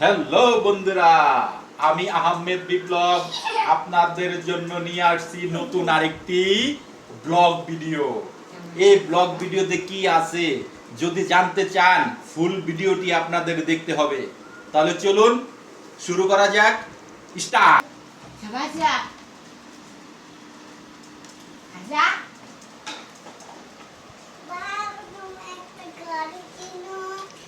Hello বন্ধুরা, আমি আহমেদ বিপ্লব। আপনাদের জন্য নিয়ে আসছি নতুন আরেকটি ব্লগ ভিডিও। এই ব্লগ ভিডিওতে কি আছে, যদি জানতে চান, ফুল ভিডিওটি আপনাদের দেখতে হবে। তাহলে চলুন শুরু করা যাক। স্টার্ট। যা।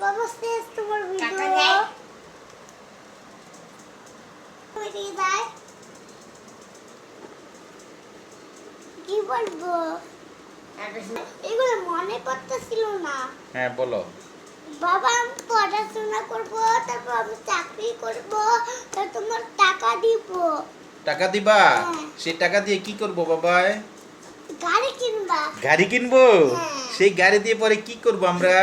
বাবা শেষ তোমার ভিডিও কি বলব মনে করতেছিল না হ্যাঁ বলো বাবা আমি পড়াশোনা করব তারপর আমি চাকরি করব তোমার টাকা দিব টাকা দিবা সেই টাকা দিয়ে কি করব বাবা গাড়ি কিনবা গাড়ি কিনবো সেই গাড়ি দিয়ে পরে কি করব আমরা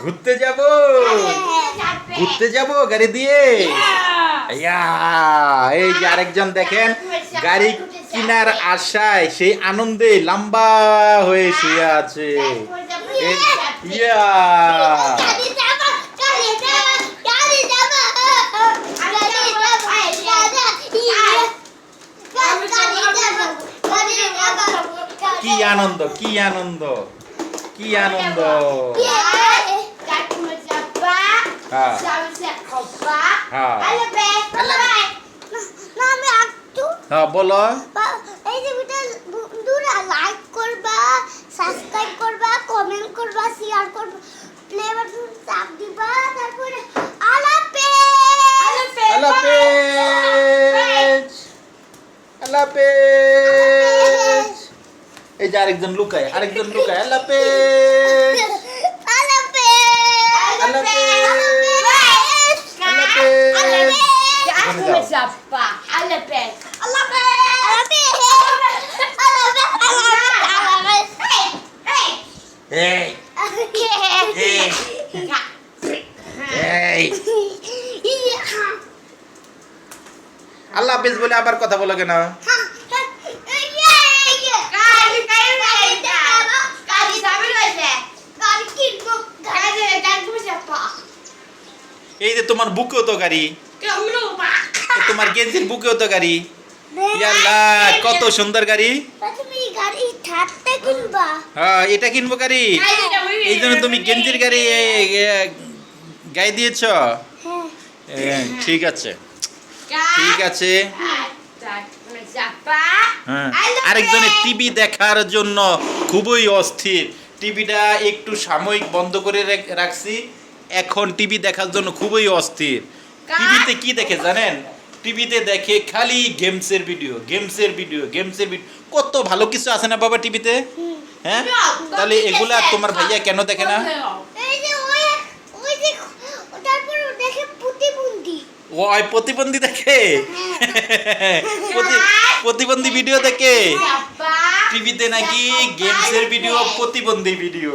ঘুরতে যাব। ঘুরতে যাব গাড়ি দিয়ে। এই যে আরেকজন দেখেন গাড়ি কিনার আশায় সেই আনন্দে লম্বা হয়ে শুয়ে আছে। ইয়া। কি আনন্দ কি আনন্দ কি আনন্দ। হ্যাঁ।, হ্যাঁ।, হ্যাঁ। বলো করবা সাবস্ক্রাইব করবা কমেন্ট করবা শেয়ার করবা দিবা তারপরে আলাপে আলাপে এই যে আরেকজন লুকায় আরেকজন লুকায় আলাপে Jabba. Alabes. Alabes. Alabes. Alabes. Alabes. Alabes. Hey. Hey. Hey. Hey. Hey. আল্লাহ হাফিজ বলে আবার কথা বলো কেন এই যে তোমার বুকেও তো গাড়ি তোমার গেঞ্জির বুকেও তো গাড়ি। ইয়াল্লাহ কত সুন্দর গাড়ি। হ্যাঁ এটা কিনবো গাড়ি। এই জন্য তুমি গেঞ্জির গাড়ি গায়ে দিয়েছ? ঠিক আছে। ঠিক আছে। হ্যাঁ। আরেকজনের টিভি দেখার জন্য খুবই অস্থির। টিভিটা একটু সাময়িক বন্ধ করে রাখছি। এখন টিভি দেখার জন্য খুবই অস্থির। টিভিতে কি দেখে জানেন? টিভিতে দেখে খালি গেমসের ভিডিও গেমসের ভিডিও গেমসের ভিডিও। কত ভালো কিছু আছে না বাবা টিভিতে? হ্যাঁ? তাহলে এগুলা তোমার ভাইয়া কেন দেখে না? ওই ওই যে তারপর দেখে প্রতিবন্ধী। ও প্রতিবন্ধী দেখে? প্রতি- প্রতিবন্ধী ভিডিও দেখে? টিভিতে নাকি গেমসের ভিডিও প্রতিবন্ধী ভিডিও।